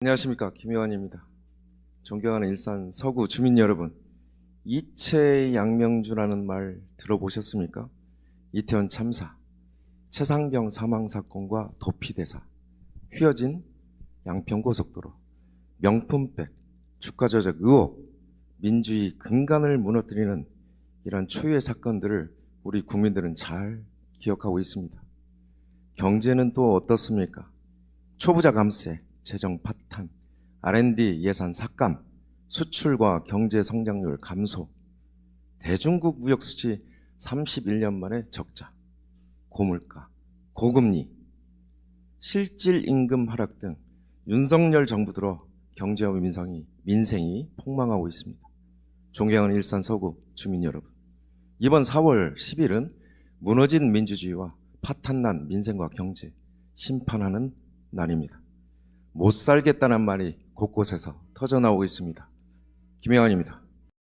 안녕하십니까 김효환입니다. 존경하는 일산 서구 주민 여러분, 이채 양명주라는 말 들어보셨습니까? 이태원 참사, 최상병 사망 사건과 도피 대사, 휘어진 양평고속도로, 명품백, 주가 조작 의혹, 민주주의 근간을 무너뜨리는 이러한 초유의 사건들을 우리 국민들은 잘 기억하고 있습니다. 경제는 또 어떻습니까? 초부자 감세, 재정 파탄, R&D 예산 삭감, 수출과 경제 성장률 감소, 대중국 무역 수지 31년 만에 적자, 고물가, 고금리, 실질 임금 하락 등 윤석열 정부 들어 경제와 민생이, 민생이 폭망하고 있습니다. 존경하는 일산 서구 주민 여러분, 이번 4월 10일은 무너진 민주주의와 파탄난 민생과 경제 심판하는 날입니다. 못 살겠다는 말이 곳곳에서 터져나오고 있습니다. 김영환입니다.